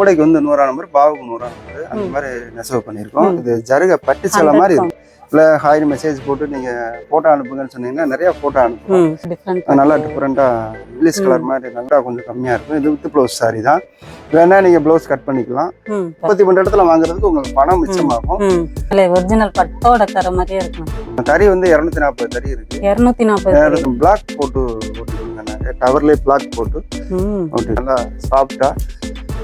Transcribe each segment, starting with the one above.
ஊடைக்கு வந்து நூறா நம்பர் பாவுக்கு நூறா நம்பர் அந்த. மாதிரி நெசவு பண்ணியிருக்கோம். இது ஜருக பட்டு சேலை மாதிரி இருக்கும். இல்லை ஹாய் மெசேஜ் போட்டு நீங்க போட்டோ அனுப்புங்கன்னு சொன்னீங்கன்னா நிறைய போட்டோ அனுப்புவோம். நல்லா டிஃப்ரெண்ட்டாக இங்கிலீஷ் கலர் மாதிரி நல்லா கொஞ்சம் கம்மியாக இருக்கும். இது வித் ப்ளவுஸ் சாரி தான். வேணா நீங்கள் ப்ளவுஸ் கட் பண்ணிக்கலாம். முப்பத்தி மூணு இடத்துல வாங்குறதுக்கு உங்களுக்கு பணம் மிச்சமாகும். ஒரிஜினல் பட்டோட தர மாதிரியே இருக்கும் தறி வந்து இரநூத்தி நாற்பது தறி இருக்கு. இரநூத்தி நாற்பது பிளாக் போட்டு போட்டுருங்க நாங்கள் டவர்லேயே பிளாக் போட்டு நல்லா சாஃப்டாக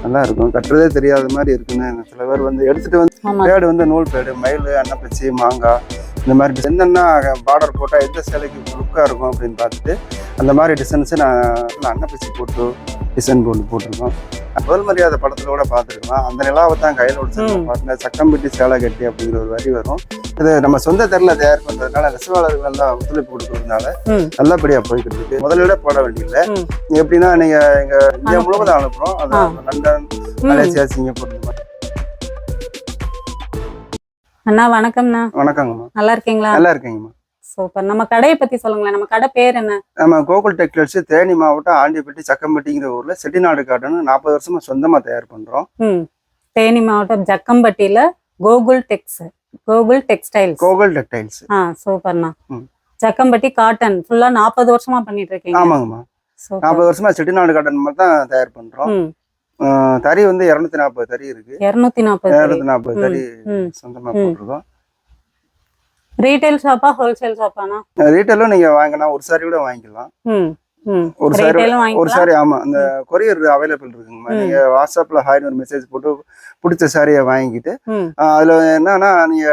நல்லா இருக்கும் கட்டுறதே தெரியாத மாதிரி இருக்குன்னு சில பேர் வந்து எடுத்துட்டு வந்து பேடு வந்து நூல் பேடு மயில் அன்னப்பச்சி மாங்காய் இந்த மாதிரி என்னென்ன பார்டர் போட்டால் எந்த சேலைக்கு லுக்காக இருக்கும் அப்படின்னு பார்த்துட்டு அந்த மாதிரி டிசைன்ஸு நான் அன்னப்பச்சி போட்டு டிசைன் போட்டு போட்டிருக்கோம். முதல் மரியாதை படத்துல கூட பார்த்துருக்கலாம் அந்த நிலாவை தான் கையில் ஒடிச்சு. பாருங்க சக்கம்பட்டி சேலை கட்டி அப்படிங்கிற ஒரு வரி வரும். இது நம்ம சொந்த தெருல தயார் பண்றதுனால நெசவாளர்கள் எல்லாம் ஒத்துழைப்பு கொடுக்கறதுனால நல்லபடியா போய்கிட்டு இருக்கு முதலீட போட வேண்டியதில்லை. எப்படின்னா நீங்க எங்க இந்தியா. முழுவதும் அனுப்புறோம். அது. London Malaysia Singapore. அண்ணா வணக்கம்ண்ணா. வணக்கங்கம்மா. நல்லா இருக்கீங்களா? நல்லா இருக்கீங்கம்மா. சூப்பர் நம்ம கடையை பத்தி சொல்லுங்களேன். நம்ம கடை பேர் என்ன? நம்ம கோகுல் டெக்டைல்ஸ் தேனி மாவட்டம் ஆண்டிப்பட்டி சக்கம்பட்டிங்கிற ஊர்ல செட்டிநாடு காட்டன் நாற்பது வருஷமா சொந்தமா தயார் பண்றோம். தேனி மாவட்டம் ஜக்கம்பட்டியில Gokul tex Gokul textiles Gokul textiles ஆ சூப்பர்ண்ணா. ஜக்கம்பட்டி காட்டன் ஃபுல்லா நாற்பது வருஷமா பண்ணிட்டு இருக்கீங்க ஆமாங்கம்மா நாற்பது வருஷமா செட்டிநாடு காட்டன் மாதிரி தான் தயார் பண்றோம். தறி வந்து இருநூத்தி நாற்பது தறி இருக்கு. இருநூத்தி நாற்பது இருநூத்தி நாற்பது தறி சொந்தமா. போட்டிருக்கோம். ரீட்டைல் ஷாப்பா ஹோல்சேல் ஷாப்பாண்ணா ரீட்டைலும் நீங்க வாங்கினா ஒரு சாரி கூட வாங்கிக்கலாம். ஒரு ரீட்டைலும் ஒரு சாரி ஆமா. அந்த கொரியர் அவைலபிள் இருக்குங்கம்மா. நீங்க வாட்ஸ்அப்ல ஹாய்னு ஒரு மெசேஜ் போட்டு பிடிச்ச சாரியை வாங்கிட்டு அதுல என்னன்னா நீங்க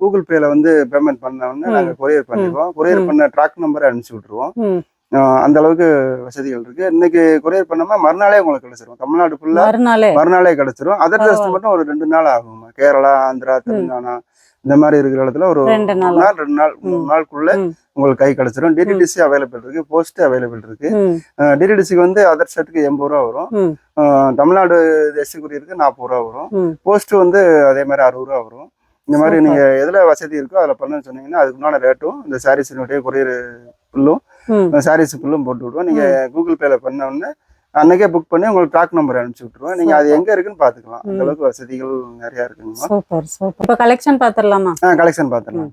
கூகுள் பேல வந்து பேமெண்ட் பண்ண உடனே. நாங்க கொரியர் பண்ணிடுவோம். கொரியர். பண்ண ட்ராக் நம்பரை அனுப்பிச்சு விட்டுருவோம். அந்த அளவுக்கு வசதிகள் இருக்கு. இன்னைக்கு கொரியர் பண்ணோமா மறுநாளே உங்களுக்கு கிடைச்சிரும். தமிழ்நாடு ஃபுல்லா மறுநாளே. கிடைச்சிரும். Other test. மட்டும் ஒரு ரெண்டு நாள் ஆகுமா கேரளா ஆந்திரா தெலுங்கானா இந்த மாதிரி இருக்கிற இடத்துல ஒரு ரெண்டு நாள். ரெண்டு நாள் மூணு. நாளுக்குள்ள. உங்களுக்கு கை கிடைச்சிரும். டிடிடிசி அவைலபிள் இருக்கு போஸ்ட் அவைலபிள் இருக்கு. டிடிடிசிக்கு வந்து அதர் செட்டுக்கு எண்பது ரூபா வரும். தமிழ்நாடு எஸ்சி குரியருக்கு நாற்பது ரூபா வரும். போஸ்ட் வந்து அதே மாதிரி அறுபது ரூபா வரும். இந்த மாதிரி. நீங்க எதுல வசதி இருக்கோ அதில் பண்ணணும்னு சொன்னீங்கன்னா அதுக்கு உண்டான ரேட்டும் இந்த சாரீஸினுடைய கொரியர் ஃபுல்லும் ம். சாரீஸ் ஃபுல்லும் போட்டு விடுவோம். நீங்க கூகுள் பேல பண்ண உடனே அன்னைக்கே புக் பண்ணி உங்களுக்கு ட்ராக் நம்பர் அனுப்பிச்சு விட்டுருவோம் நீங்க அது. எங்க இருக்குன்னு பாத்துக்கலாம். அந்த. அளவுக்கு வசதிகள் நிறைய இருக்குங்கம்மா. சூப்பர் சூப்பர் இப்போ கலெக்ஷன் பார்த்துடலாமா ஆ கலெக்ஷன் பார்த்துக்கலாம்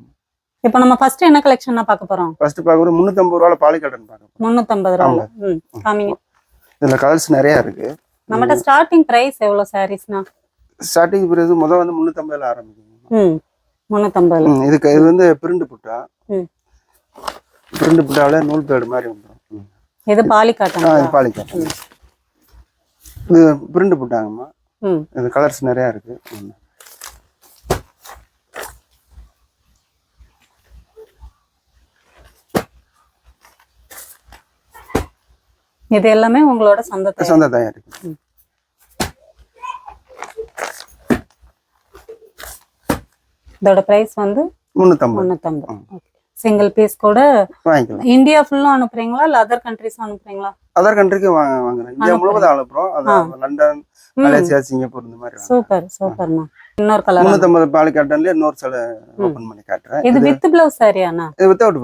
இப்போ நம்ம ஃபர்ஸ்ட் என்ன கலெக்ஷன் பார்க்க போறோம்? ஃபர்ஸ்ட் பார்க்குறது முந்நூற்றம்பது ரூபாய் பாலி காட்டன் பார்க்க முந்நூற்றம்பது ரூபா. ம் காமிங்க இதுல கலர்ஸ் நிறைய இருக்கு. நம்மகிட்ட ஸ்டார்டிங் பிரைஸ் எவ்வளோ சாரீஸ்னா ஸ்டார்டிங் பிரைஸ் முதல் வந்து முந்நூற்றம்பதுல ஆரம்பிக்கும் ம் முந்நூற்றம்பதுல ம், இதுக்கு இது வந்து பிரிண்ட் புட்டா? ம். பிரிண்ட் புட்டாவில் நூல் பேடு மாதிரி வந்துடும் இது பாலி ஆ இது காட்டன் பாலி காட்டன் இது பிரிண்ட் புட்டாங்கம்மா. இது கலர்ஸ் நிறைய இருக்கு. இது எல்லாமே உங்களோட சொந்த. சொந்த தயார். இருக்கு இதோட பிரைஸ் வந்து முந்நூற்றம்பது முந்நூற்றம்பது சிங்கிள் பீஸ் கூட வாங்கிக்கலாம். இந்தியா ஃபுல்லா அனுப்புறீங்களா? இல்ல அதர் கண்ட்ரிஸ் அனுப்புறீங்களா? அதர் கண்ட்ரிக்கு வாங்க வாங்குறேன். இந்தியா. முழுவதும் அனுப்புறோம். அது லண்டன் மலேசியா சிங்கப்பூர் இந்த மாதிரி. சூப்பர் சூப்பர்மா இன்னொரு கலர் முந்நூற்றம்பது பாலி காட்டன்ல இன்னொரு சில ஓப்பன் பண்ணி காட்டுறேன். இது வித் பிளவுஸ் சாரியாண்ணா இது வித்தவுட்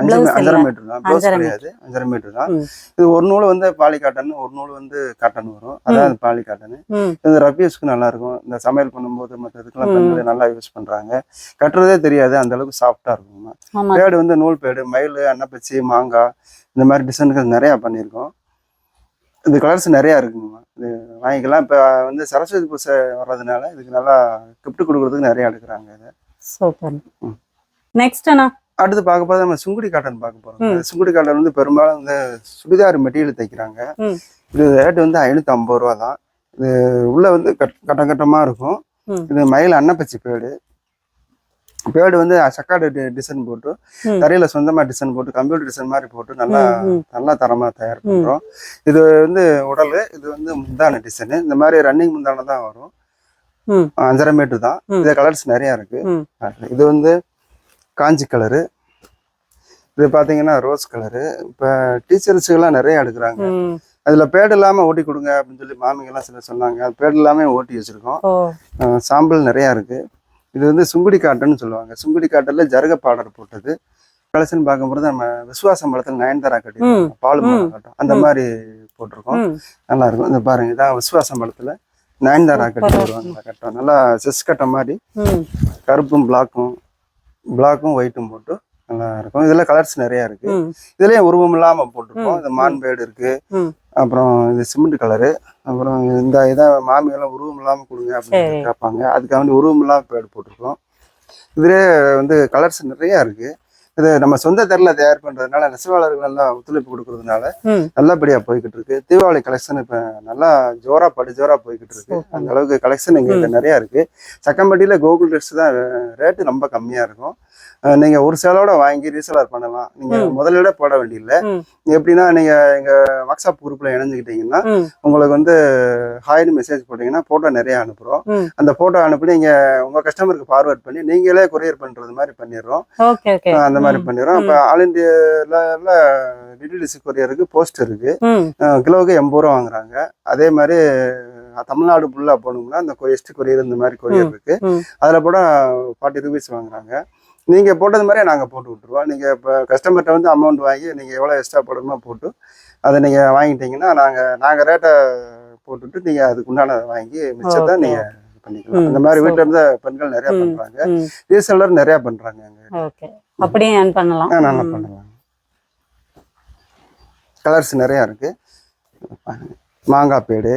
அஞ்சு அஞ்சரை. மீட்டர் தான். ப்ளவுஸ் கிடையாது. அஞ்சரை மீட்டர் தான். இது ஒரு நூல் வந்து பாலி காட்டன் ஒரு நூல் வந்து காட்டன் வரும். அதான் பாலி காட்டன். இது ரஃப்யூஸ்க்கு நல்லா இருக்கும். இந்த சமையல் பண்ணும்போது மற்ற இதுக்கெல்லாம். பெண்கள் நல்லா யூஸ் பண்றாங்க. கட்டுறதே தெரியாது. அந்த அளவுக்கு சாஃப்டா இருக்குமா. பேடு வந்து நூல் பேடு மயில் அன்னப்பச்சி மாங்காய் இந்த மாதிரி டிசைனுக்கு நிறைய பண்ணியிருக்கோம். இது கலர்ஸ் நிறைய இருக்குங்கம்மா இது வாங்கிக்கலாம். இப்போ வந்து சரஸ்வதி பூசை வர்றதுனால இதுக்கு நல்லா கிஃப்ட் கொடுக்கறதுக்கு நிறைய எடுக்கிறாங்க இதை. சூப்பர். நெக்ஸ்ட் அண்ணா. அடுத்து பார்க்க போது நம்ம சுங்குடி காட்டன் பார்க்க போறோம். இந்த சுங்குடி காட்டன் வந்து பெரும்பாலும் வந்து சுடிதார் மெட்டீரியல் தைக்கிறாங்க. இது ரேட் வந்து ஐநூத்தி ஐம்பது ரூபா தான் இது உள்ள வந்து கட் கட்டம் கட்டமா இருக்கும். இது மயில் அன்னப்பச்சி பேடு பேடு வந்து சக்காடு டிசைன் போட்டு. தரையில சொந்தமா டிசைன் போட்டு கம்ப்யூட்டர் டிசைன் மாதிரி போட்டு நல்லா. நல்லா தரமா தயார் பண்றோம் இது வந்து உடல் இது வந்து முந்தான டிசைன் இந்த மாதிரி ரன்னிங் முந்தான தான் வரும். அஞ்சரை மீட்டர் தான். இது கலர்ஸ் நிறைய இருக்கு இது வந்து காஞ்சி கலரு. இது பாத்தீங்கன்னா ரோஸ் கலரு. இப்போ டீச்சர்ஸுக்கெல்லாம் நிறைய எடுக்கிறாங்க. அதுல பேடு இல்லாம ஓட்டி கொடுங்க அப்படின்னு சொல்லி மாமிங்கெல்லாம் சில சொன்னாங்க. அது பேடு இல்லாம ஓட்டி வச்சிருக்கோம். சாம்பிள் நிறைய இருக்கு. இது வந்து சுங்குடி காட்டன்னு சொல்லுவாங்க. சுங்குடி காட்டன்ல ஜருக பார்டர் போட்டது. கலெக்ஷன் பார்க்கும்போது நம்ம விசுவாசம் படத்துல நயன்தாரா கட்டி. பால். கட்டும். அந்த. மாதிரி போட்டிருக்கோம். ம். நல்லா இருக்கும். இந்த பாருங்க. இதான் விசுவாசம் படத்துல நயன்தாரா கட்டி. வருவாங்க கட்டம் நல்லா செஸ் கட்டம் மாதிரி. கருப்பும் பிளாக்கும் பிளாக்கும் ஒயிட்டும் போட்டு நல்லா இருக்கும். இதுல கலர்ஸ் நிறைய இருக்கு. இதுலயும் உருவம் இல்லாம போட்டிருக்கோம். இந்த மான்பேடு இருக்கு. அப்புறம் இது சிமெண்ட் கலரு அப்புறம் இந்த இதை மாமி எல்லாம் உருவம் இல்லாம கொடுங்க அப்படின்னு. கேட்பாங்க. அதுக்காக உருவம் இல்லாம பேடு போட்டிருக்கோம். இதுல வந்து கலர்ஸ் நிறைய இருக்கு. இது நம்ம சொந்த தெருல தயார் பண்றதுனால நெசவாளர்கள் எல்லாம் ஒத்துழைப்பு கொடுக்கறதுனால நல்லபடியா போய்கிட்டு இருக்கு தீபாவளி கலெக்ஷன் இப்ப நல்லா ஜோரா படு ஜோரா போய்கிட்டு இருக்கு. அந்த அளவுக்கு கலெக்ஷன் எங்ககிட்ட நிறைய இருக்கு. சக்கம்பட்டியில கோகுல் ட்ரெஸ் தான் ரேட்டு ரொம்ப கம்மியா இருக்கும். அஹ் நீங்க ஒரு சேலோட வாங்கி ரீசேலர் பண்ணலாம். நீங்க ம். முதலீட போட வேண்டியதில்லை எப்படின்னா நீங்க எங்க வாட்ஸ்அப் குரூப்ல இணைஞ்சுக்கிட்டீங்கன்னா உங்களுக்கு வந்து ஹாய்னு மெசேஜ் போட்டீங்கன்னா போட்டோ நிறைய அனுப்புறோம். ம். அந்த போட்டோ அனுப்பி நீங்க உங்க கஸ்டமருக்கு ஃபார்வர்ட் பண்ணி நீங்களே கொரியர் பண்றது மாதிரி பண்ணிடுறோம். அந்த மாதிரி பண்ணிடுறோம். இப்போ ஆல் இந்தியாவில் டிடிடிசி கொரியருக்கு போஸ்ட் இருக்கு. கிலோவுக்கு எண்பது ரூபா வாங்குறாங்க. அதே மாதிரி தமிழ்நாடு ஃபுல்லாக போகணும்னா இந்த எஸ்டி கொரியர் இந்த மாதிரி கொரியர் இருக்கு. ம். அதில் கூட ஃபார்ட்டி ருபீஸ் வாங்குறாங்க. நீங்கள் போட்டது மாதிரியே நாங்கள் போட்டு விட்ருவோம் நீங்கள் இப்போ கஸ்டமர்கிட்ட வந்து அமௌண்ட் வாங்கி நீங்கள் எவ்வளோ எக்ஸ்ட்ரா போடணுமோ போட்டு அதை நீங்கள் வாங்கிட்டீங்கன்னா நாங்கள் நாங்கள் ரேட்டை போட்டுட்டு நீங்கள் அதுக்கு உண்டான வாங்கி மிச்சத்தை நீங்கள் பண்ணிக்கலாம். ம், அந்த மாதிரி வீட்டில். இருந்த பெண்கள் நிறைய பண்ணுறாங்க ரீசெல்லர் நிறைய பண்ணுறாங்க அங்கே. ஓகே அப்படியே பண்ணலாம். நல்லா ம். பண்ணலாம் கலர்ஸ் நிறையா இருக்கு. மாங்காய் பேடு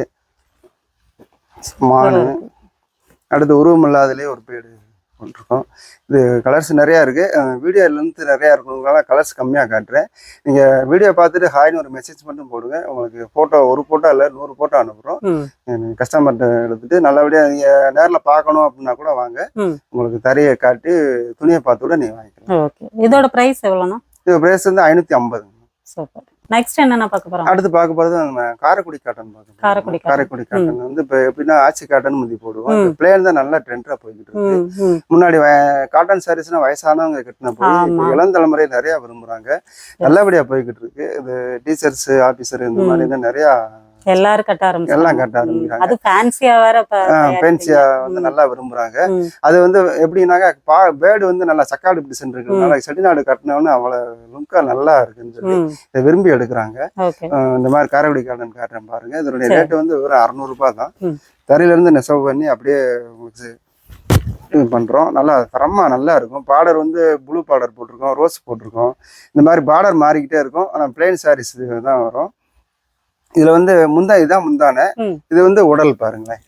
மானு அடுத்து உருவம் இல்லாததுலேயே ஒரு பேடு. போட்டிருக்கோம் இது கலர்ஸ் நிறையா இருக்கு. வீடியோ லென்த் நிறையா இருக்கிறதுனால கலர்ஸ் கம்மியாக காட்டுறேன். நீங்கள் வீடியோ பார்த்துட்டு ஹாய்னு ஒரு மெசேஜ் மட்டும் போடுங்க. உங்களுக்கு ஃபோட்டோ ஒரு ஃபோட்டோ இல்லை நூறு ஃபோட்டோ அனுப்புகிறோம் கஸ்டமர்கிட்ட எடுத்துட்டு நல்லபடியாக நீங்கள் நேரில் பார்க்கணும் அப்படின்னா கூட வாங்க. உங்களுக்கு தரையை காட்டி துணியை பார்த்து கூட நீங்கள் வாங்கிக்கலாம். ஓகே. இதோட பிரைஸ் எவ்வளோண்ணா? இது ப்ரைஸ் வந்து ஐநூற்றி ஐம்பது சூப்பர். நெக்ஸ்ட் என்னென்ன பார்க்க போறோம்? அடுத்து பார்க்க போறது நம்ம காரைக்குடி காட்டன் பார்க்க. காரைக்குடி. காரைக்குடி காட்டன் வந்து இப்போ எப்படின்னா ஆச்சி காட்டன் முந்தி போடுவோம். பிளேன் தான் நல்லா ட்ரெண்டா போய்கிட்டு இருக்கு. முன்னாடி காட்டன் சாரீஸ்னா வயசானவங்க கட்டின போய். இளம் தலைமுறை நிறைய விரும்புறாங்க. நல்லபடியா போய்கிட்டு இருக்கு. இது டீச்சர்ஸ் ஆபீசர் இந்த மாதிரி தான் நிறைய எல்லாரும் கட்ட ஆரம்பிச்சாங்க எல்லாம் கட்ட ஆரம்பிக்கிறாங்க. அது ஃபேன்சியா வேற இப்ப தயாரிக்கிறீங்க. பென்சியா வந்து. நல்லா விரும்புறாங்க. அது வந்து எப்படின்னாக்க பா பேர்டு வந்து நல்லா சக்காடு டிசைன் இருக்கிறதுனால செட்டிநாடு கட்டினவொன்னு அவ்வளவு லுக்கா நல்லா இருக்குன்னு சொல்லி இதை விரும்பி எடுக்கிறாங்க. இந்த மாதிரி காரைக்குடி கார்டன் காட்டுறேன் பாருங்க. இதனுடைய சரி. ரேட் வந்து வெறும் அறநூறுபா தான். ம். தரையில இருந்து நெசவு பண்ணி அப்படியே உங்களுக்கு பண்றோம். நல்லா தரமா நல்லா இருக்கும். பார்டர் வந்து ப்ளூ பார்டர் போட்டிருக்கோம் ரோஸ் போட்டிருக்கோம். இந்த மாதிரி பார்டர் மாறிக்கிட்டே இருக்கும். ஆனால் பிளெயின் சாரீஸ் தான் வரும். இதுல வந்து முந்தா இதான் முந்தானை. இது வந்து உடல் பாருங்களேன்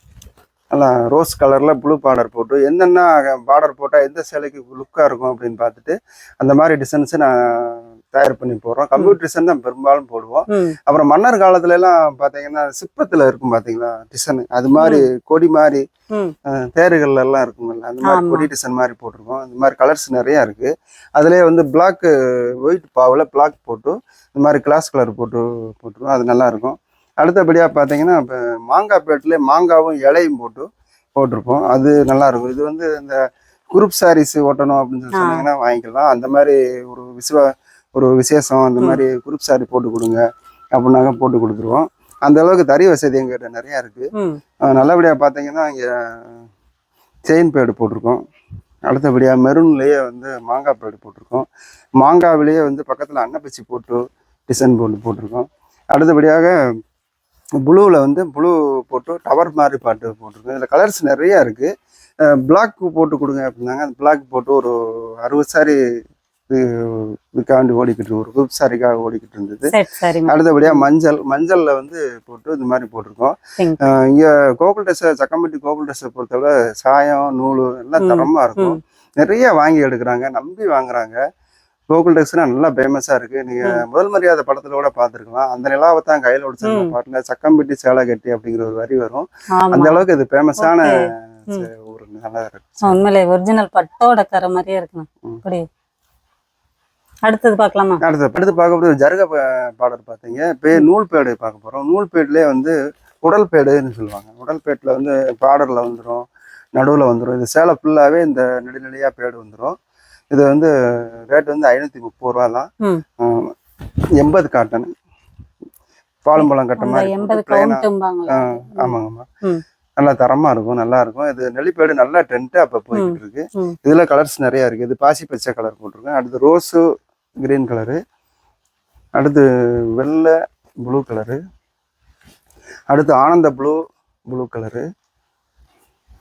நல்லா ரோஸ் கலர்ல ப்ளூ பார்டர் போட்டு என்னென்ன பார்டர் போட்டா எந்த சேலைக்கு லுக்கா இருக்கும் அப்படின்னு பார்த்துட்டு அந்த மாதிரி டிசைன்ஸ் நான் தயார் பண்ணி போடுறோம். கம்ப்யூட்டர் டிசைன் தான் பெரும்பாலும் போடுவோம். அப்புறம் மன்னர் காலத்துல எல்லாம் பாத்தீங்கன்னா சிற்பத்துல இருக்கும் பாத்தீங்களா டிசைன் அது மாதிரி கொடி மாதிரி தேர்கள்ல எல்லாம் இருக்குங்கல்ல அந்த மாதிரி. கொடி டிசைன் மாதிரி போட்டிருக்கோம். அந்த மாதிரி கலர்ஸ் நிறைய இருக்கு. அதுலயே வந்து பிளாக் ஒயிட் பாவில் பிளாக் போட்டு இந்த மாதிரி கிளாஸ் கலர் போட்டு போட்டிருக்கோம். அது நல்லா இருக்கும். அடுத்தபடியா பாத்தீங்கன்னா இப்போ மாங்காய் பேட்டிலே மாங்காவும் இலையும் போட்டு போட்டிருப்போம். அது நல்லா இருக்கும். இது வந்து இந்த குரூப் சாரீஸ் ஓட்டணும் அப்படின்னு சொல்லி. சொன்னீங்கன்னா வாங்கிக்கலாம். அந்த மாதிரி ஒரு விசுவ ஒரு விசேஷம் அந்த. மாதிரி குரூப் சாரி போட்டு கொடுங்க அப்படின்னாங்க போட்டு கொடுத்துருவோம். அந்த அளவுக்கு தறி வசதி எங்கிட்ட நிறையா இருக்கு. ம். அஹ் நல்லபடியா பார்த்தீங்கன்னா இங்கே செயின் பேடு போட்டிருக்கோம். அடுத்தபடியாக மெரூன்லேயே வந்து மாங்காய் பேடு போட்டிருக்கோம். மாங்காவிலேயே வந்து பக்கத்தில் அன்னப்பச்சி போட்டு டிசைன் போட்டு போட்டிருக்கோம். அடுத்தபடியாக ப்ளூவில் வந்து ப்ளூ போட்டு டவர் மாதிரி பாட்டு போட்டிருக்கோம். இதில் கலர்ஸ் நிறையா இருக்குது பிளாக் போட்டு கொடுங்க அப்படின்னாங்க. அந்த பிளாக் போட்டு ஒரு அறுபது சாரி இதுக்காண்டி ஓடிக்கிட்டு. ஒரு குரூப் சாரிக்காக ஓடிக்கிட்டு இருந்தது. சரி சரி. அடுத்தபடியா மஞ்சள் மஞ்சள்ல வந்து போட்டு இந்த மாதிரி போட்டிருக்கோம். இங்க கோகுல் ட்ரெஸ் சக்கம்பட்டி கோகுல் ட்ரெஸ் பொறுத்தவரை சாயம் நூல் எல்லாம் ம், தரமா இருக்கும். நிறைய வாங்கி எடுக்கிறாங்க நம்பி வாங்குறாங்க. கோகுல் ட்ரெஸ்னா நல்லா ஃபேமஸா இருக்கு. நீங்க முதல் மரியாதை படத்துல கூட பார்த்திருக்கலாம். அந்த நிலாவை தான் கையில ஒடிச்சிருந்த. பாட்டுல சக்கம்பட்டி சேலை கட்டி அப்படிங்கிற ஒரு வரி வரும். அந்த அளவுக்கு இது ஃபேமஸான. ஒரு நல்லா இருக்கு. உண்மையிலே ஒரிஜினல் பட்டோட கரை மாதிரியே இருக்கணும். அப்படி அடுத்தது பார்க்கலாமா? அடுத்து அடுத்து பார்க்க போகிறது ஜருக பாடல் பார்த்தீங்க. இப்போ நூல் பேடு பார்க்க போகிறோம் நூல் பேட்லேயே வந்து உடல் பேடுன்னு சொல்லுவாங்க. உடல் பேட்டில் வந்து பார்டரில் வந்துடும் நடுவில் வந்துடும் இது சேலை ஃபுல்லாகவே இந்த நெடுநிலையாக பேடு வந்துடும் இது வந்து ரேட் வந்து ஐநூற்றி முப்பது ரூபா தான் எண்பது காட்டன் பாலும்பழம் கட்ட மாதிரி ஆமாங்கம்மா. நல்லா தரமா இருக்கும் நல்லா இருக்கும். இது நெல்லிப்பேடு நல்லா டென்ட்டு அப்போ போய்கிட்டு இருக்கு. இதுல கலர்ஸ் நிறைய இருக்கு. இது பாசி பச்சை கலர் போட்டிருக்கேன். அடுத்து ரோஸு கிரீன் கலரு அடுத்து வெள்ளை ப்ளூ கலரு அடுத்து ஆனந்த ப்ளூ ப்ளூ கலரு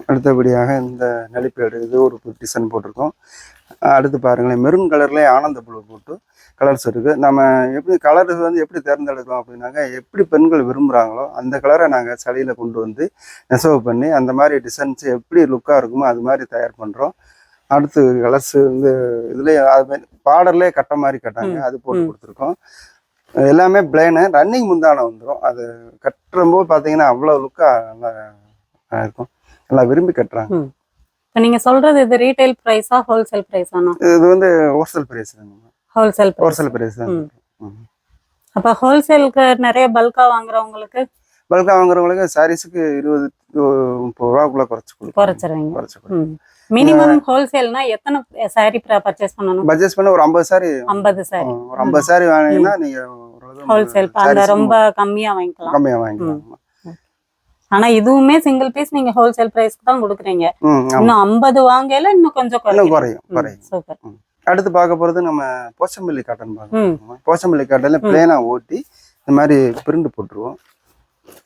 அடுத்தபடியாக இந்த நலிப்பேடு இது ஒரு டிசைன் போட்டிருக்கோம். அடுத்து பாருங்களேன் மெரூன் கலர்லேயே ஆனந்த ப்ளூ போட்டு கலர்ஸ் இருக்குது நம்ம எப்படி கலர் வந்து எப்படி தேர்ந்தெடுக்கிறோம் அப்படின்னாக்கா எப்படி பெண்கள் விரும்புகிறாங்களோ அந்த கலரை நாங்கள் சளியில் கொண்டு வந்து நெசவு பண்ணி அந்த மாதிரி டிசைன்ஸ் எப்படி லுக்காக இருக்குமோ அது மாதிரி தயார் பண்ணுறோம் அடுத்து கலர்ஸ் வந்து இதுலேயே அது பார்டர்லேயே கட்ட மாதிரி கட்டாங்க. அது போட்டு. கொடுத்துருக்கோம். எல்லாமே பிளேனு ரன்னிங் முந்தானம் வந்துடும் அது கட்டும்போது பார்த்தீங்கன்னா அவ்வளோ லுக்காக நல்லா இருக்கும். நல்லா விரும்பி கட்டுறாங்க. இப்போ நீங்க சொல்றது இது ரீட்டைல் பிரைஸா ஹோல்சேல் பிரைஸானா இது வந்து wholesale price wholesale wholesale price தான். அப்ப ஹோல்சேலுக்கு நிறைய பல்கா வாங்குறவங்களுக்கு? பல்கா வாங்குறவங்களுக்கு சாரீஸுக்கு இருபது முப்பது ரூபாக்குள்ள குறைச்சு குறைச்சிருவீங்க. குறைச்சு மினிமம் ஹோல்சேல்னா எத்தனை சாரி பர்ச்சேஸ் பண்ணணும்? பட்ஜெட் பண்ண ஒரு ஐம்பது சாரி ஐம்பது சாரி ஒரு ஐம்பது சாரி வாங்கினீங்கன்னா நீங்க ஹோல்சேல் அந்த ரொம்ப கம்மியா வாங்கிக்கலாம். கம்மியா வாங்கிக்கலாம். ஆனா இதுவுமே சிங்கிள் பீஸ் நீங்க ஹோல்சேல் பிரைஸ்க்கு தான் கொடுக்குறீங்க. இன்னும் ஐம்பது வாங்கல இன்னும் கொஞ்சம் குறையும். சூப்பர். அடுத்து பார்க்க போறது நம்ம போச்சம்பள்ளி காட்டன். பார்க்கணும் போச்சம்பள்ளி காட்டன்ல பிளேனா ஓட்டி இந்த மாதிரி பிரிண்ட் போட்டுருவோம்.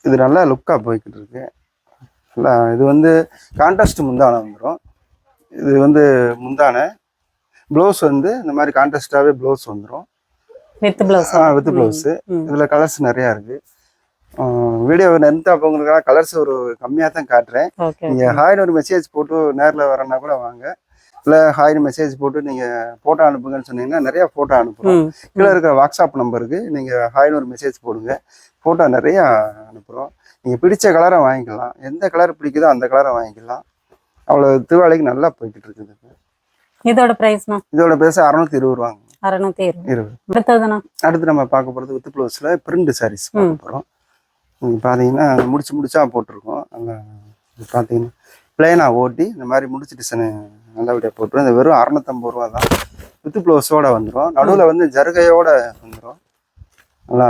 இது நல்லா லுக்கா போய்கிட்டு இருக்கு. நல்லா இது வந்து கான்ட்ராஸ்ட் முந்தானை வந்துடும் இது வந்து முந்தானை. ப்ளவுஸ் வந்து இந்த மாதிரி கான்ட்ராஸ்டாகவே ப்ளவுஸ் வந்துடும் வித் பிளவுஸ் வித் ப்ளவுஸு. இதில் கலர்ஸ் நிறையா இருக்கு. வீடியோ நிறுத்த அப்போங்களுக்கெல்லாம் கலர்ஸ் ஒரு கம்மியாக தான் காட்டுறேன். நீங்கள் ஹாய்னு ஒரு மெசேஜ் போட்டு நேரில் வரேன்னா கூட வாங்க. இல்லை ஹாய்னு மெசேஜ் போட்டு நீங்கள் ஃபோட்டோ அனுப்புங்கன்னு சொன்னீங்கன்னா நிறைய ஃபோட்டோ அனுப்புகிறோம் கீழே இருக்கிற வாட்ஸ்அப் நம்பருக்கு நீங்கள் ஹாய்னு ஒரு மெசேஜ் போடுங்க. ஃபோட்டோ நிறையா அனுப்புகிறோம் நீங்கள் பிடிச்ச கலரை வாங்கிக்கலாம். எந்த கலர் பிடிக்குதோ அந்த கலரை வாங்கிக்கலாம். அவ்வளோ திருவாளைக்கு நல்லா போய்கிட்டு இருக்குது. இதோட பிரைஸ்னா இதோட பேச அறநூத்தி இருபது ரூபாங்க. அறுநூத்தி இருபது. அடுத்து நம்ம பார்க்க போகிறது வித் ப்ளவுஸில் பிரிண்ட் சாரீஸ் பார்க்க போகிறோம் நீங்கள் பார்த்தீங்கன்னா முடிச்சு முடிச்சா போட்டிருக்கோம். நல்லா பார்த்தீங்கன்னா பிளெயினாக ஓட்டி இந்த மாதிரி முடிச்சு டிசைனு நல்லபடியாக போட்டுரும். இந்த வெறும் அறநூத்தம்பது ரூபா தான். வித் ப்ளவுஸோட வந்துடும் நடுவில் வந்து ஜருகையோட வந்துடும் நல்லா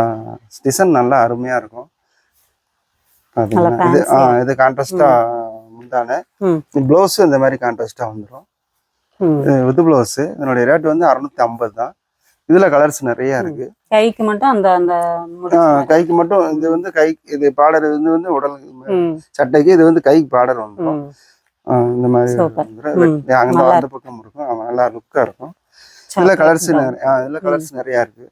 டிசைன் நல்லா அருமையாக இருக்கும். பார்த்தீங்கன்னா இது ஆ இது கான்ட்ராஸ்டாக முந்தான. ப்ளவுஸும் இந்த மாதிரி கான்ட்ராஸ்டாக வந்துடும் வித் ப்ளவுஸு இதனுடைய ரேட் வந்து அறநூத்தி ஐம்பது தான். இதில் கலர்ஸ் நிறைய இருக்கு. கைக்கு மட்டும் அந்த அந்த கைக்கு மட்டும் இது வந்து கை இது பார்டர் இது வந்து உடல் சட்டைக்கு இது வந்து கைக்கு பார்டர் வந்துடும் இந்த மாதிரி. அங்க அந்த பக்கம் இருக்கும். நல்லா லுக்கா இருக்கும். இதுல கலர்ஸ் இதுல கலர்ஸ் நிறைய இருக்கு.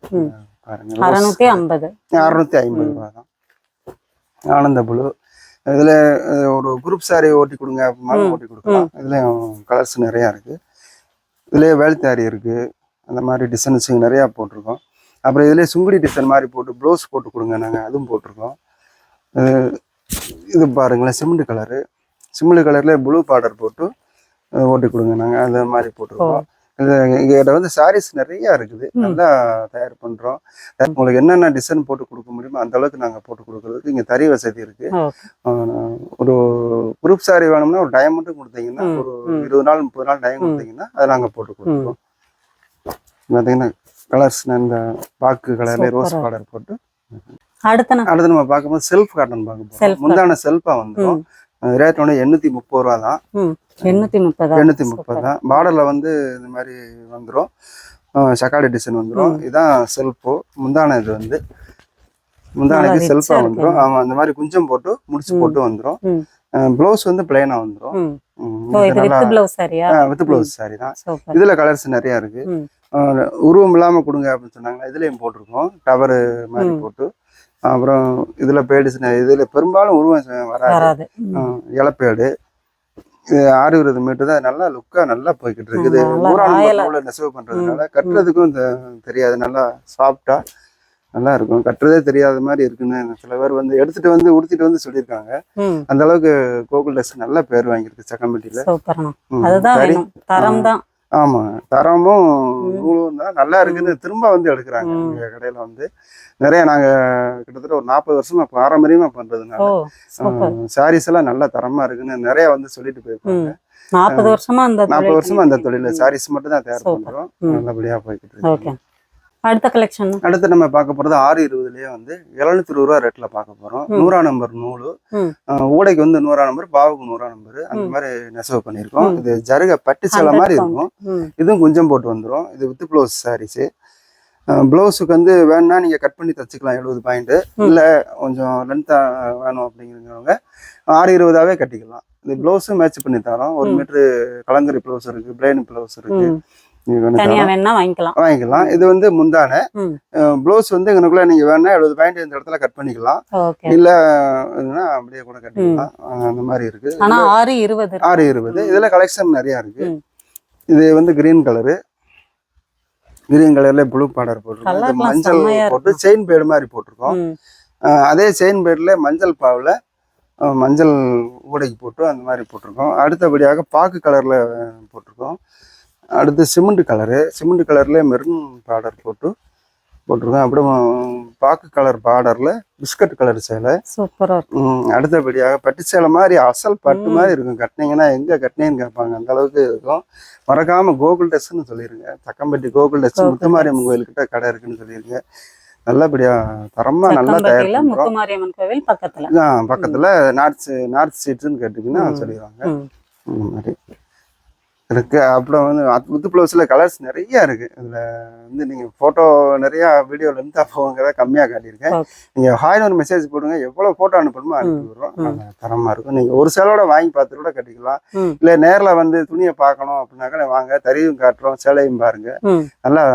பாருங்க அறுநூத்தி ஐம்பது. அறுநூத்தி ஐம்பது ரூபா தான் ஆனந்த புழு. இதுல ஒரு குரூப் சாரி ஓட்டி கொடுங்க அப்படின்னாலும் ஓட்டி கொடுக்கலாம். இதுலயும் கலர்ஸ் நிறைய இருக்கு. இதுலயே வேல்தாரி இருக்கு. அந்த மாதிரி டிசைன்ஸ் நிறைய போட்டிருக்கோம். அப்புறம் இதுலயே சுங்குடி டிசைன் மாதிரி போட்டு ப்ளவுஸ் போட்டு கொடுங்க நாங்க. அதுவும் போட்டிருக்கோம். இது- பாருங்களேன் சிமெண்ட் கலரு. சிமெண்ட் கலர்ல ப்ளூ பார்டர் போட்டு ஓட்டி கொடுங்க நாங்க. அந்த மாதிரி போட்டிருக்கோம். இது எங்ககிட்ட வந்து சாரீஸ் நிறைய இருக்குது. நல்லா தயார் பண்றோம். உங்களுக்கு என்னென்ன டிசைன் போட்டு கொடுக்க முடியுமோ அந்த அளவுக்கு நாங்க போட்டு கொடுக்கறதுக்கு இங்க தறி வசதி இருக்கு. ஒரு குரூப் சாரி வேணும்னா ஒரு டைம் மட்டும் கொடுத்தீங்கன்னா ஒரு. இருபது நாள் முப்பது நாள் டைம். கொடுத்தீங்கன்னா அதை நாங்க போட்டு கொடுப்போம். பார்த்தீங்கன்னா கலர்ஸ் இந்த பாக்கு கலர்ல ரோஸ். கலர் போட்டு. அடுத்தண்ணா அடுத்து நம்ம பார்க்கும்போது செல்ஃப் காட்டன் பார்க்க முந்தான செல்ஃபா வந்துடும் ரேட் வந்து எண்ணூத்தி முப்பது ரூபா தான். எண்ணூத்தி முப்பதா? எண்ணூத்தி முப்பது தான். பார்டர்ல வந்து இந்த மாதிரி வந்துடும் சக்காடி டிசைன் வந்துடும் இதுதான் செல்ஃபு முந்தான இது வந்து. முந்தானைக்கு செல்ஃபா வந்துடும் ஆமா அந்த மாதிரி குஞ்சம் போட்டு முடிச்சு போட்டு வந்துடும் ப்ளவுஸ் வந்து பிளைனா வந்துடும் வித் பிளவுஸ் சாரி தான். இதுல கலர்ஸ் நிறைய இருக்கு. உருவம் இல்லாம கொடுங்க அப்படின்னு சொன்னாங்க. இதுலயும் போட்டிருக்கோம். டவர் மாதிரி. போட்டு. அப்புறம் இதுல பேடு இதுல பெரும்பாலும் உருவம் வராது. இலப்பேடு இது ஆறு இருபது மீட்டர் தான். நல்லா லுக்கா நல்லா போய்கிட்டு இருக்குது. நூல்ல நெசவு பண்றதுனால கட்டுறதுக்கும் தெரியாது. நல்லா சாஃப்டா நல்லா இருக்கும். கட்டுறதே தெரியாத மாதிரி இருக்குன்னு சில பேர் வந்து எடுத்துட்டு வந்து உடுத்திட்டு வந்து சொல்லியிருக்காங்க. அந்த அளவுக்கு கோகுல் ட்ரெஸ் நல்ல பேர் வாங்கியிருக்கு சக்கம்பட்டியில அதுதான் தரம் தான். ஆமா. தரமும் நூலும் தான். நல்லா இருக்குன்னு திரும்ப வந்து எடுக்கிறாங்க. எங்க கடையில வந்து. நிறைய நாங்க கிட்டத்தட்ட ஒரு நாற்பது வருஷமா பாரம்பரியமா பண்றதுனால சாரீஸ் எல்லாம் நல்ல தரமா இருக்குன்னு நிறைய வந்து சொல்லிட்டு போயிருக்காங்க நாற்பது வருஷமா அந்த நாற்பது வருஷமா அந்த தொழில. சாரீஸ் மட்டும் தான் தயார் Super. பண்றோம். ம். நல்லபடியா போய்கிட்டு இருக்கு. அடுத்த கலெக்ஷன் அடுத்து நம்ம பார்க்க போறது ஆறு இருபதுலயே வந்து எழுநூத்தி இருபது ரூபா ரேட்ல பார்க்க போறோம். நூறா நம்பர் நூலு. ஊடைக்கு வந்து நூறா நம்பர் பாவுக்கு நூறா நம்பர் அந்த. மாதிரி நெசவு பண்ணியிருக்கோம். ம். இது ஜருக பட்டு சேலை 100 மாதிரி. இருக்கும். இதுவும் குஞ்சம் போட்டு வந்துடும் இது வித் ப்ளவுஸ் சாரீஸு ப்ளவுஸுக்கு வந்து வேணும்னா நீங்கள் கட் பண்ணி தச்சுக்கலாம் எழுபது பாயிண்ட்டு ம். இல்லை கொஞ்சம் லென்த்தாக வேணும் அப்படிங்கிறவங்க ஆறு இருபதாவே கட்டிக்கலாம். இந்த ப்ளவுஸும் மேட்ச் பண்ணி தரோம். ஒரு ம். மீட்ரு கலங்கரி ப்ளவுஸ் இருக்குது பிளைன் ப்ளவுஸ் பண்ணி தனியா தரோம் வேணா வாங்கிக்கலாம். வாங்கிக்கலாம். இது வந்து முந்தானை. ப்ளவுஸ் வந்து எங்களுக்குள்ள நீங்கள் வேணா எழுபது பாயிண்ட் இந்த இடத்துல கட் பண்ணிக்கலாம். இல்லை அப்படியே கூட கட்டிக்கலாம் அந்த மாதிரி இருக்குது ஆனா ஆறு இருபது இருக்கு. ஆறு இருபது. இதுல கலெக்ஷன் நிறைய இருக்கு. இது வந்து கிரீன் கலரு கிரீன் கலர்ல ப்ளூ பார்டர் போட்டிருக்கோம். மஞ்சள் போட்டு செயின் பேடு மாதிரி போட்டிருக்கோம். அதே செயின் பேட்ல மஞ்சள் பாவுல மஞ்சள் ஊடைக்கு போட்டு அந்த மாதிரி போட்டிருக்கோம். அடுத்தபடியாக பாக்கு கலர்ல போட்டிருக்கோம். அடுத்து சிமெண்ட் கலரு. சிமெண்ட் கலர்ல மெரூன் பார்டர் போட்டு போட்டிருக்கோம். அப்புறம் பாக்கு கலர் பார்டர்ல பிஸ்கட் கலர் சேலை. சூப்பரா இருக்கு. ம், அடுத்தபடியாக பட்டு சேலை மாதிரி அசல் பட்டு. மாதிரி இருக்கும். கட்டினீங்கன்னா எங்க கட்டினேன்னு கேட்பாங்க. அந்த அளவுக்கு இருக்கும். மறக்காம கோகுல் டெஸ்ட்னு சொல்லிருங்க. தக்கம்பட்டி கோகுல் கோகுல் முத்துமாரியம்மன் கோயில்கிட்ட கடை இருக்குன்னு சொல்லிருங்க. நல்லபடியா தரமா நல்லா தயார் முத்துமாரியம்மன் கோவில் பக்கத்துல. இதான் பக்கத்துல நார்த் நார்த் ஸ்ட்ரீட்னு கேட்டீங்கன்னா. சொல்லிடுவாங்க. ம். இந்த மாதிரி. இருக்கு அப்புறம் வந்து முத்து ப்ளவுஸில் கலர்ஸ் நிறைய இருக்கு. இதுல வந்து நீங்க போட்டோ நிறைய வீடியோ லென்த்தாக போகிறத கம்மியா காட்டியிருக்கேன். Okay. நீங்க ஹாய்னு ஒரு மெசேஜ் போடுங்க எவ்வளவு போட்டோ அனுப்பணுமோ அனுப்பி விடுறோம். ம். நல்ல தரமா இருக்கும். நீங்க ஒரு சேலோட வாங்கி பார்த்துட்டு கூட கட்டிக்கலாம். இல்ல நேர்ல வந்து துணியை பார்க்கணும் அப்படின்னாக்கா வாங்க தறியும் காட்டுறோம் சேலையும் பாருங்க. ம். நல்லா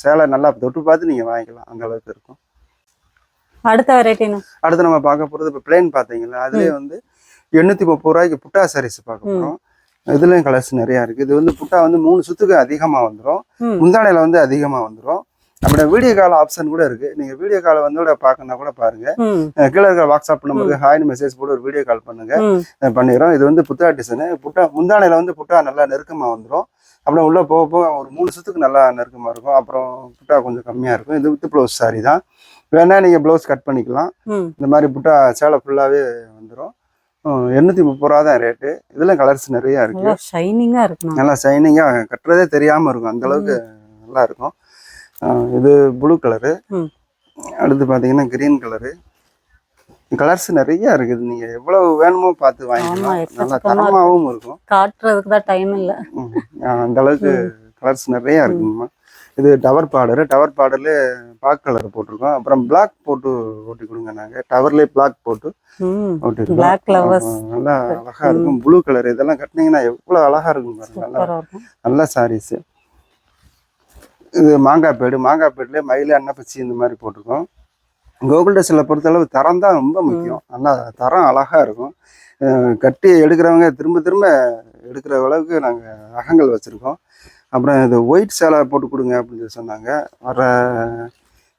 சேலை நல்லா தொட்டு பார்த்து நீங்க வாங்கிக்கலாம். அந்த அளவுக்கு இருக்கும். அடுத்த வெரைட்டின்னு அடுத்து நம்ம பார்க்க போறது இப்போ பிளேன் பார்த்தீங்களா? அதுலேயே வந்து எண்ணூற்றி முப்பது ரூபாய்க்கு புட்டா சாரீஸ் பார்க்க. போகிறோம் இதுலேயும் கலர்ஸ் நிறையா இருக்குது இது வந்து புட்டா வந்து மூணு சுத்துக்கு அதிகமாக வந்துடும். முந்தானையில் வந்து அதிகமாக வந்துடும் அப்படியே வீடியோ கால் ஆப்ஷன் கூட இருக்குது நீங்கள் வீடியோ காலை வந்து கூட பார்க்கணுன்னா கூட பாருங்க. கீழே இருக்கிற வாட்ஸ்அப் நம்பருக்கு ஹாய்னு மெசேஜ் போட்டு ஒரு வீடியோ கால் பண்ணுங்க. பண்ணிடுறோம். இது வந்து புட்டா டிசைனு புட்டா முந்தானையில் வந்து புட்டா நல்லா நெருக்கமாக வந்துடும் அப்புறம் உள்ளே போக போக ஒரு மூணு சுத்துக்கு நல்லா நெருக்கமாக இருக்கும். அப்புறம் புட்டா கொஞ்சம் கம்மியாக இருக்கும். இது வித் ப்ளவுஸ் சாரி தான். வேணா நீங்கள் ப்ளவுஸ் கட் பண்ணிக்கலாம். இந்த மாதிரி புட்டா சேலை ஃபுல்லாகவே வந்துடும் எண்ணூற்றி முப்பது ரூபா தான் ரேட்டு இதில் கலர்ஸ் நிறையா இருக்குது நல்லா ஷைனிங்கா இருக்குண்ணா. நல்லா ஷைனிங்காக கட்டுறதே தெரியாமல் இருக்கும். அந்த அளவுக்கு நல்லா இருக்கும். இது ப்ளூ கலரு. அடுத்து பார்த்தீங்கன்னா கிரீன் கலரு கலர்ஸ் நிறைய இருக்குது. நீங்கள் எவ்வளவு வேணுமோ பார்த்து வாங்கிக்கலாம். நல்லா தரமாகவும் இருக்கும். காட்டுறதுக்கு தான் டைம் இல்ல. அந்த அளவுக்கு கலர்ஸ் நிறைய இருக்குங்கம்மா. இது டவர் பார்டரு டவர் பார்டர்லேயே பிளாக் கலர் போட்டிருக்கோம். அப்புறம் பிளாக் போட்டு ஓட்டி கொடுங்க நாங்கள் டவர்லேயே பிளாக் போட்டு. ஓட்டிருக்கோம். நல்லா அழகா இருக்கும். ப்ளூ கலர் இதெல்லாம் கட்டினீங்கன்னா எவ்வளோ அழகா இருக்கும் பாருங்க. நல்லா நல்ல சாரீஸ் இது மாங்காய் பேடு. மாங்காய் பேடுலேயே மயில் அன்னப்பச்சி இந்த மாதிரி போட்டிருக்கோம். கோகுல் டெஸ்டில் பொறுத்தளவு தரம் தான் ரொம்ப முக்கியம். நல்லா தரம் அழகா இருக்கும். கட்டி எடுக்கிறவங்க திரும்ப திரும்ப எடுக்கிற அளவுக்கு நாங்கள் ரகங்கள் வச்சுருக்கோம். அப்புறம் இது ஒயிட் சேலை போட்டு கொடுங்க அப்படின்னு சொல்லி சொன்னாங்க வர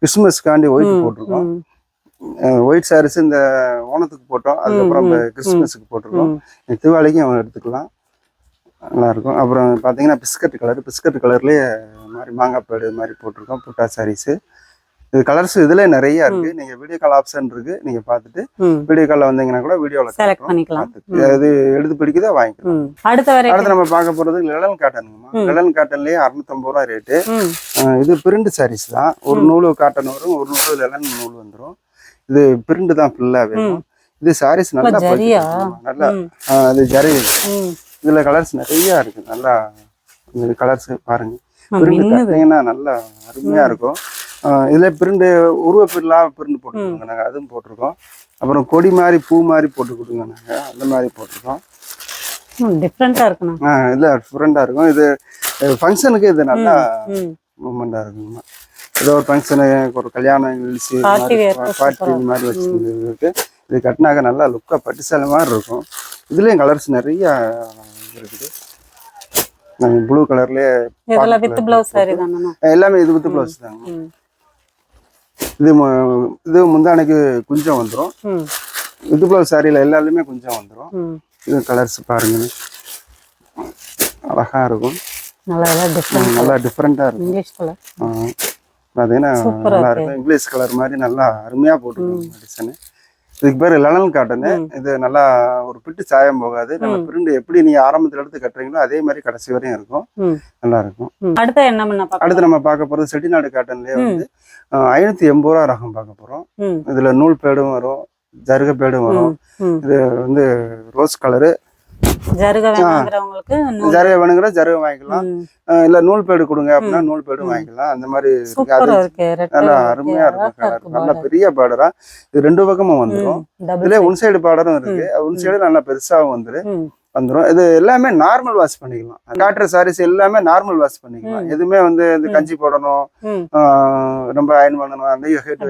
கிறிஸ்மஸ்க்காண்டி ஒயிட். போட்டிருக்கோம். ஒயிட் சாரீஸ் இந்த ஓணத்துக்கு போட்டோம். அதுக்கப்புறம் ம், இந்த ம், கிறிஸ்மஸுக்கு போட்டிருக்கோம். ம். தீபாவளிக்கும் அவன் எடுத்துக்கலாம். நல்லா இருக்கும் அப்புறம் பார்த்தீங்கன்னா பிஸ்கட் கலர் பிஸ்கட் கலர்லேயே மாதிரி மாங்காய் பேடு மாதிரி போட்டிருக்கோம். புட்டா சாரீஸு இது கலர்ஸ் இதுல நிறைய இருக்கு. நீங்க வீடியோ கால் ஆப்ஷன் இருக்கு நீங்க பார்த்துட்டு ம். வீடியோ கால்ல வந்தீங்கன்னா கூட வீடியோல செலக்ட் பண்ணிக்கலாம். அது எடுத்து பிடிக்குதோ வாங்கிக்கலாம். அடுத்த வெரைட்டி அடுத்து நம்ம பார்க்க போறது லெலன் காட்டனுங்கம்மா. லெலன் காட்டன்லயே அறுநூத்தம்பது ரூபா ரேட்டு. இது பிரிண்ட் சாரீஸ் தான். ஒரு நூல் காட்டன் வரும் ஒரு நூல் லெலன் நூல் வந்துடும் இது பிரிண்ட் தான் ஃபுல்லா வேணும் இது சாரீஸ் நல்லா. நல்லா. அது ஜரி. இதுல கலர்ஸ் நிறைய இருக்கு. நல்லா. கலர்ஸ் பாருங்க. பிரிண்ட். கட்டினீங்கன்னா நல்லா அருமையா இருக்கும். இதுல பிரிண்ட் உருவ பிரிலாம் பிரிண்ட் போட்டுருக்கோங்க நாங்க. அதுவும் போட்டிருக்கோம். அப்புறம் கொடி மாதிரி பூ மாதிரி போட்டு கொடுங்க நாங்க. அந்த மாதிரி போட்டிருக்கோம். ம், டிஃப்ரெண்டா இருக்குண்ணா ஆ, இதுல டிஃப்ரெண்டா இருக்கும். இது ஃபங்க்ஷனுக்கு இது நல்லா ம். மூமெண்டா இருக்குங்கம்மா ஏதோ ஒரு ஃபங்க்ஷனு ஒரு கல்யாணம் நிகழ்ச்சி பார்ட்டி இந்த மாதிரி வச்சுருக்கு இது கட்டினாக்க நல்லா லுக்காக பட்டு சேலை மாதிரி இருக்கும். இதுலேயும் கலர்ஸ் நிறைய இருக்குது. நாங்கள் ப்ளூ கலர்லேயே எல்லாமே இது வித்து ப்ளவுஸ் தாங்க. இது மு- இது முந்தானைக்கு குஞ்சம் வந்துடும் ம். வித்து ப்ளவுஸ் சாரியில் எல்லாத்துலேயுமே குஞ்சம் வந்துடும். இது கலர்ஸ் பாருங்க அழகா இருக்கும் நல்லா நல்லா டிஃப்ரெண்ட் நல்லா டிஃப்ரெண்ட்டாக இருக்கும் இங்கிலீஷ் கலர். பார்த்தீங்கன்னா நல்லா இருக்கு. இருக்கும் இங்கிலீஷ் கலர் மாதிரி நல்லா அருமையாக போட்டுருக்காங்க டிசைனு இதுக்கு பேர் லெலன் காட்டனு இது நல்லா ஒரு பிட்டு சாயம் போகாது. நம்ம பிரிண்ட் எப்படி நீங்க ஆரம்பத்துல எடுத்து கட்டுறீங்களோ அதே மாதிரி கடைசி வரையும் இருக்கும். நல்லா இருக்கும். அடுத்து என்ன அடுத்து நம்ம பார்க்க போறது செட்டிநாடு காட்டன்லயே வந்து ஐநூத்தி எண்பது ரூபா ரகம் பார்க்க போறோம். இதுல நூல் பேடும் வரும் ஜருக பேடும் வரும். இது வந்து ரோஸ் கலரு ஜருக வேணுங்கிறவங்களுக்கு நூல். ஜருகை வேணுங்கிற ஜருகை வாங்கிக்கலாம். இல்ல நூல் பேடு கொடுங்க அப்படின்னா நூல் பேடு வாங்கிக்கலாம். அந்த மாதிரி இருக்கு. நல்லா அருமையா இருக்கு, இருக்கும் நல்ல. பெரிய பார்டரா இது ரெண்டு பக்கமும் வந்துடும் இதுல. ஒன் சைடு பார்டரும் இருக்கு. ஒன் சைடு நல்லா பெருசாவும் வந்துரு. ம், வந்துரும். இது எல்லாமே நார்மல் வாஷ் பண்ணிக்கலாம். காட்டுற சாரீஸ் எல்லாமே நார்மல் வாஷ் பண்ணிக்கலாம். எதுவுமே வந்து இந்த. கஞ்சி போடணும். ரொம்ப அயன் பண்ணணும். அந்த ஹீட்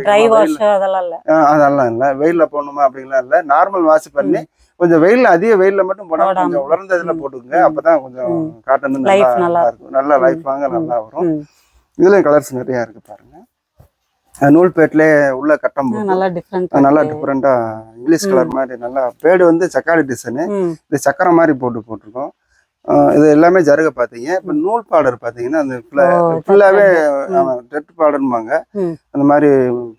அதெல்லாம் இல்ல. வெயில்ல போடணுமா அப்படின்லாம் இல்ல. நார்மல் வாஷ் பண்ணி கொஞ்சம் வெயில்ல அதிக வெயில்ல மட்டும் போடாம. கொஞ்சம் உலர்ந்த இதுல ம். போட்டுக்கோங்க அப்பதான் கொஞ்சம். காட்டன் நல்லா இருக்கும் நல்ல லைஃப் வாங்க. நல்லா வரும் ம். இதுலயும் கலர்ஸ் நிறைய இருக்கு பாருங்க நூல் பேட்லயே உள்ள கட்டம் நல்லா டிஃப்ரெண்ட் நல்லா டிஃப்ரெண்டா இங்கிலீஷ் கலர் மாதிரி நல்லா பேடு வந்து சக்காடி டிசைனு இது சக்கரை மாதிரி போட்டு போட்டிருக்கோம் இது எல்லாமே ஜருக பாத்தீங்க இப்ப நூல் பார்டர் பாத்தீங்கன்னா அந்த ஃபுல்லாவே. டெட் பார்டர்ம்பாங்க ம். அந்த மாதிரி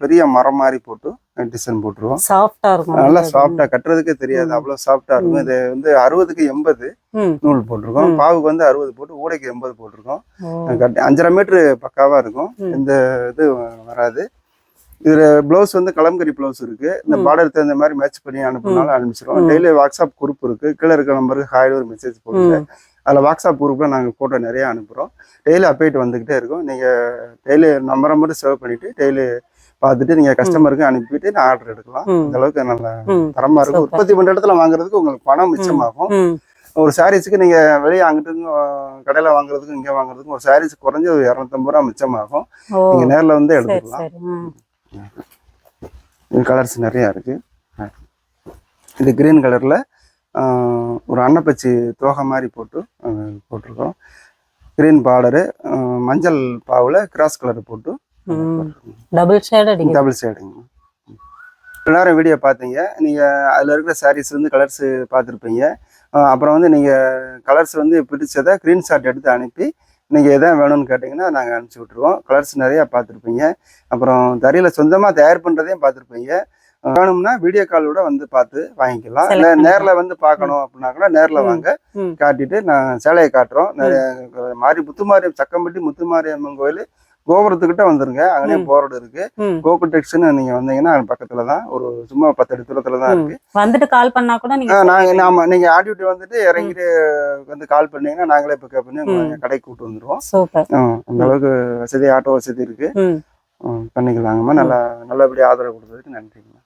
பெரிய மரம் மாதிரி போட்டு டிசைன் போட்டுருவோம் சாஃப்டா இருக்கும் நல்லா. சாஃப்டா கட்டுறதுக்கே தெரியாது. அவ்வளவு சாஃப்டா இருக்கும். இது வந்து அறுபதுக்கு எண்பது. நூல் போட்டிருக்கோம். பாவுக்கு வந்து அறுபது போட்டு ஊடைக்கு எண்பது போட்டிருக்கோம் அஞ்சரை மீட்டர் பக்காவா இருக்கும். இந்த இது வராது இதுல பிளவுஸ் வந்து கலம்கரி பிளவுஸ் இருக்கு இந்த. பார்டர் தகுந்த மாதிரி மேட்ச் பண்ணி அனுப்பினாலும் அனுப்பிச்சிருவோம். டெய்லி வாட்ஸ்அப் குரூப் இருக்கு கீழே இருக்க நம்பருக்கு ஹாய் ஒரு மெசேஜ் ம். அதில் வாட்ஸ்அப் குரூப்பில் நாங்கள் ஃபோட்டோ நிறைய அனுப்புகிறோம் டெய்லி அப்டேட் வந்துக்கிட்டே இருக்கும் நீங்கள் டெய்லி நம்பரை மட்டும் சேவ் பண்ணிவிட்டு டெய்லி பார்த்துட்டு நீங்கள் கஸ்டமருக்கு அனுப்பிட்டு நான் ஆர்டர் எடுக்கலாம். அந்த அளவுக்கு நல்ல ம். தரமாக இருக்கும். உற்பத்தி பண்ணுற இடத்துல வாங்குறதுக்கு உங்களுக்கு பணம் மிச்சமாகும். ஒரு சாரீஸுக்கு நீங்கள் வெளியே அங்கிட்டு கடையில் வாங்குறதுக்கும் இங்கே வாங்குறதுக்கும் ஒரு சாரீஸ் குறைஞ்ச ஒரு இரநூத்தம்பது ரூபா மிச்சமாகும் ஓ நீங்கள் நேரில் வந்து எடுத்துக்கலாம். கலர்ஸ் நிறையா இருக்கு இது கிரீன் கலரில் ஒரு அன்னப்பச்சி தோகை மாதிரி போட்டு போட்டிருக்கோம் கிரீன் பார்டரு மஞ்சள் பாவில் கிராஸ் கலர் போட்டு. டபுள் ஷேட் அடிக்குது. டபுள் சைடுங்க நேரம் வீடியோ பார்த்தீங்க. நீங்கள் அதில் இருக்கிற சாரீஸ் வந்து கலர்ஸ் பார்த்துருப்பீங்க. அப்புறம் வந்து நீங்கள் கலர்ஸ் வந்து பிடிச்சதை ஸ்க்ரீன்ஷாட் எடுத்து அனுப்பி நீங்கள் எதை வேணும்னு கேட்டிங்கன்னா நாங்கள் அனுப்பிச்சி விட்ருவோம் கலர்ஸ் நிறையா பார்த்துருப்பீங்க. அப்புறம் தறியில் சொந்தமாக தயார் பண்ணுறதையும் பார்த்துருப்பீங்க. வேணும்னா வீடியோ காலோட வந்து பார்த்து வாங்கிக்கலாம். இல்லை நேரில் வந்து பார்க்கணும் அப்படின்னா கூட நேரில். வாங்க. காட்டிட்டு நான் சேலையை காட்டுறோம். மாரி முத்துமாரி சக்கம்பட்டி முத்துமாரி அம்மன் கோயில் கோபுரத்துக்கிட்ட வந்துருங்க. அங்கேயே. போர்டு இருக்கு. கோகு டெக்ஸ்னு நீங்க வந்தீங்கன்னா பக்கத்துல தான் ஒரு சும்மா பத்து அடி தூரத்துல தான். இருக்கு. வந்துட்டு கால் பண்ணா கூட நீங்க நாங்க நாம நீங்க ஆடியோட்டி வந்துட்டு இறங்கிட்டு வந்து கால் பண்ணீங்கன்னா நாங்களே பிக்கப் பண்ணி கடைக்கு கூட்டு வந்துருவோம். அந்த அளவுக்கு வசதி ஆட்டோ வசதி இருக்கு. பண்ணிக்கலாங்கம்மா. நல்லா நல்லபடியா ஆதரவு கொடுத்ததுக்கு நன்றிங்கம்மா.